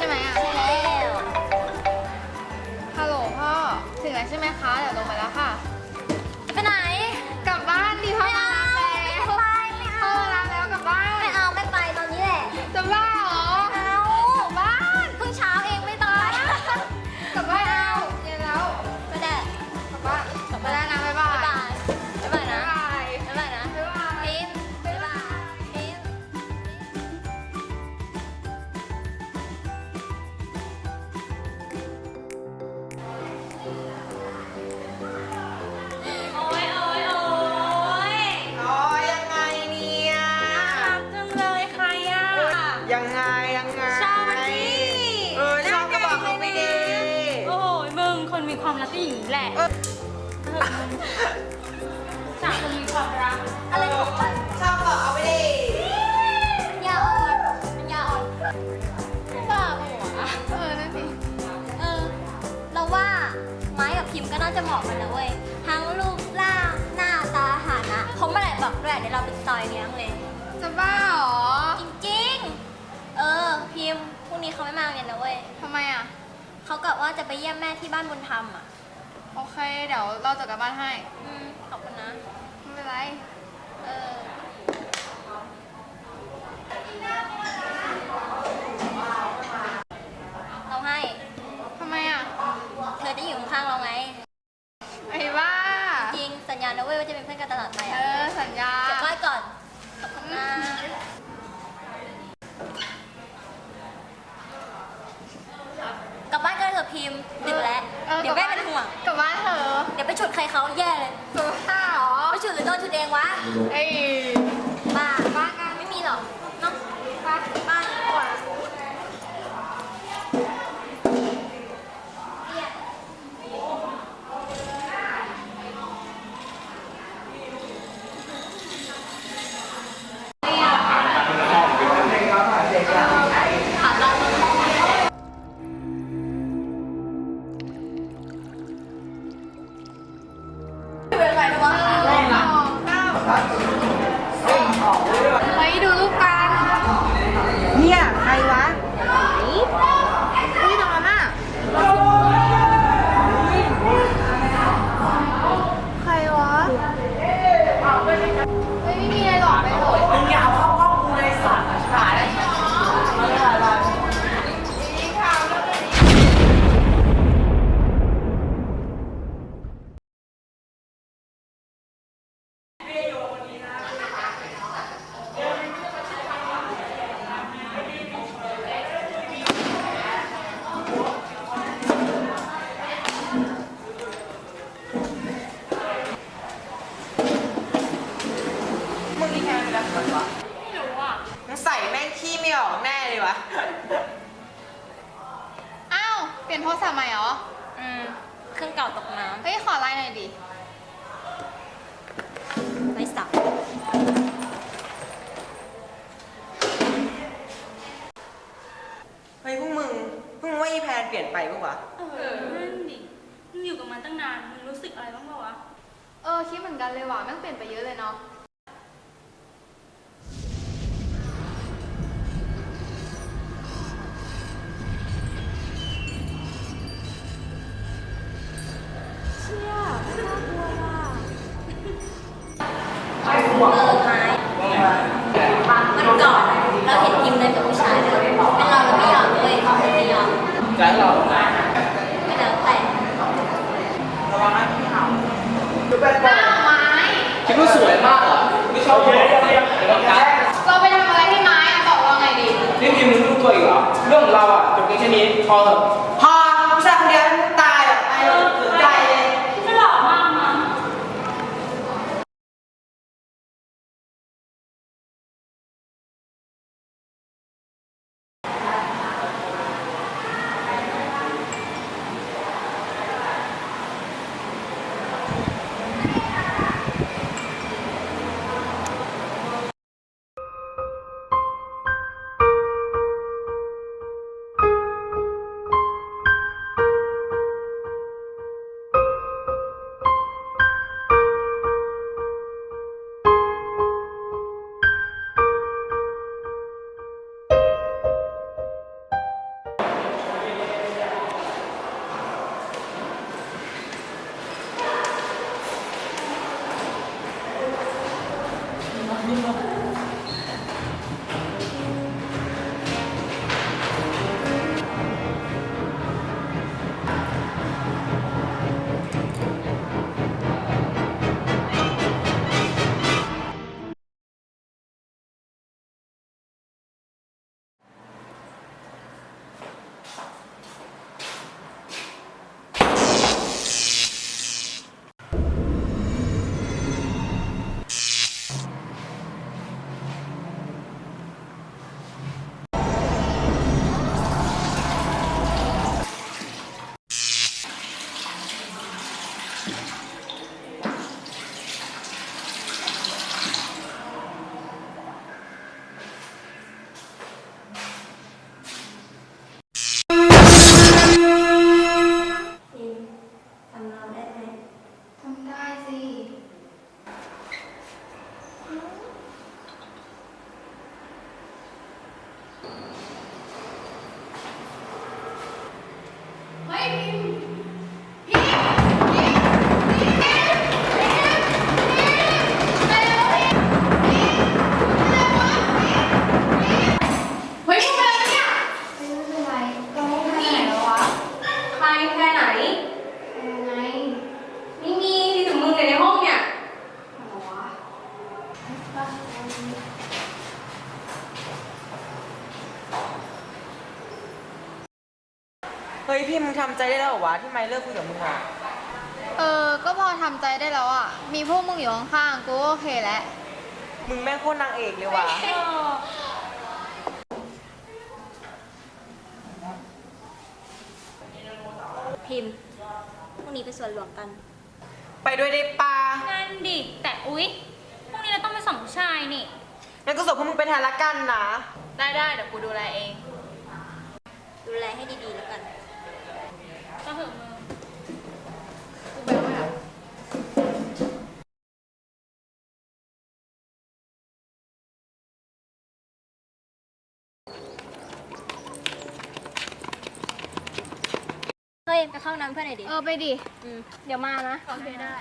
ช่ไหมอะ ใช่แล้ว ฮัลโหลพ่อ ถึงแล้วใช่ไหมคะ เดี๋ยวลงมา ยังไงยังไงชอบมันดิเออชอบก็บอกเขาไปดิโอ้ยมึงคนมีความรักก็อย่างนี้แหละสามคนมีความรัก อะไรของมันชอบบอกเอาไปดีปัญญาอ่อนปัญญาอ่อนบ้าหัวเออนั่นสิเออเราว่าไม้กับพิมก็น่าจะเหมาะกันนะเว้ยทั้งรูปร่างหน้าตาฐานะเขาเมื่อไหร่บอกด้วยเดี๋ยวเราไปซอยเลี้ยงเลย จะบ้าหรอ เออ พิมพ์พรุ่งนี้เขาไม่มาเรียนนะเว้ยทำไมอะ เขากะว่าจะไปเยี่ยมแม่ที่บ้านบุญธรรมอะโอเค เดี๋ยวเราจัดการบ้านให้ อืมขอบคุณนะ ไม่เป็นไร เออ เราให้ ทำไมอะ เธอจะอยู่ข้างๆเราไง ไอ้บ้า จริง สัญญานะเว้ยว่าจะเป็นเพื่อนกันตลอดไป เอ อะ อ สัญญา เก็บไว้ก่อน ขอบคุณนะกลับบ้านกันเถอะพิมพ์ดึกแล้ว ออเดี๋ยวแม่เป็นห่วง กลับบ้านเถอะเดี๋ยวไปฉุดใครเขาแย่เลยกลับบ้านเหรอไปฉุดหรือโดนฉุดเองวะไอ้บ้ ม่งขี้ไม่ออกแน่เลยวะ อ้าว เปลี่ยนโทรศัพท์ใหม่เหรอ อืมเครื่องเก่าตกน้เฮ้ย ขอไลน์หน่อยดิำไม่สับเฮ้ยพวกมึงพวกมึงว่าอีแพนเปลี่ยนไปปะวะ เออนั่นดิมึงอยู่กับมันตั้งนาน มึงรู้สึกอะไรบ้างเปล่าวะ เออคิดเหมือนกันเลยว่ะแม่งเปลี่ยนไปเยอะเลยเนาะ แล้วเราไม่แล้วแต่ระวังนะพี่เห่าอ้าวไม้คิดว่าสวยมากเหรอไม่ชอบเลยเดี๋ยวกันเราไปทำอะไรให้ไม้อะบอกเราหน่อยดินี่พิมพ์มึงรู้ตัวอีกเหรอเรื่องของเราอะจบเพียงแค่นี้พอเถอะำใจได้แล้วเหรอวะที่ไม่เลิกคุยกับมึงอะเออ ก็พอทำใจได้แล้วอะ มีพวกมึงอยู่ข้างๆ กูก็โอเคแล้ว มึงแม่งโคตรนางเอกเลยว่ะ พิมพ์พรุ่งนี้ไปสวนหลวงกัน ไปด้วยได้ปะนั่นดิ แต่อุ๊ย พรุ่งนี้เราต้องไปส่องผู้ชายนี่ งั้นก็ส่งพวกมึงไปแทนละกันนะ ได้ได้เดี๋ยวกูดูแลเอง ดูแลให้ดีๆแล้วกัน ก็เหอะมึงกูไปด้วยอะเฮ้ยไปเข้าน้ำเพื่อนหน่อยดิ เออไปดิอืมเดี๋ยวมานะ โอเคได้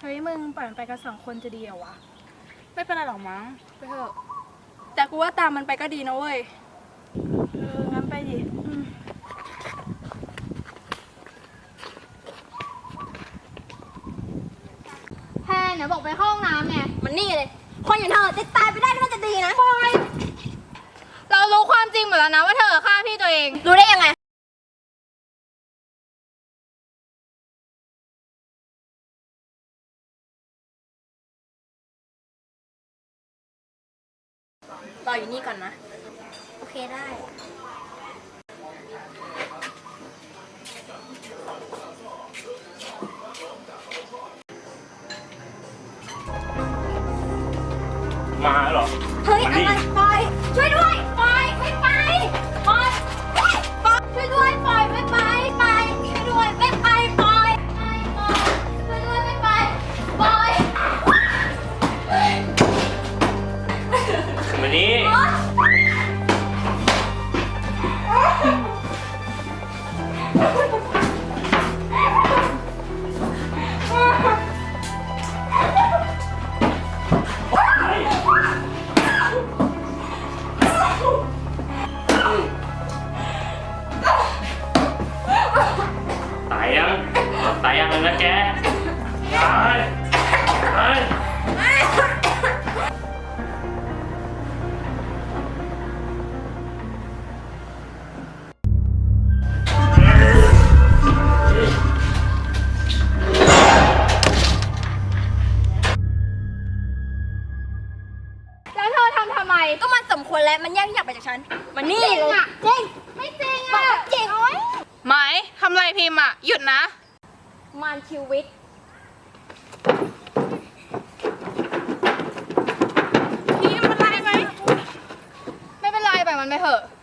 เฮ้ยมึงปล่อยมันไปกันสองคนจะดีเหรอวะ ไม่เป็นไรหรอกมั้ง ไปเถอะ แต่กูว่าตามมันไปก็ดีนะเว้ย เออ งั้นไปดิอืม แพนเดี๋ยวบอกไปเข้าห้องน้ำไง มันนี่เลย คนอย่างเธอจะตายไปได้ก็น่าจะดีนะเรารู้ความจริงหมดแล้วนะว่าเธอฆ่าพี่ตัวเอง รู้ได้ยังไง รออยู่นี่ก่อนนะ โอเคได้ นะแก ป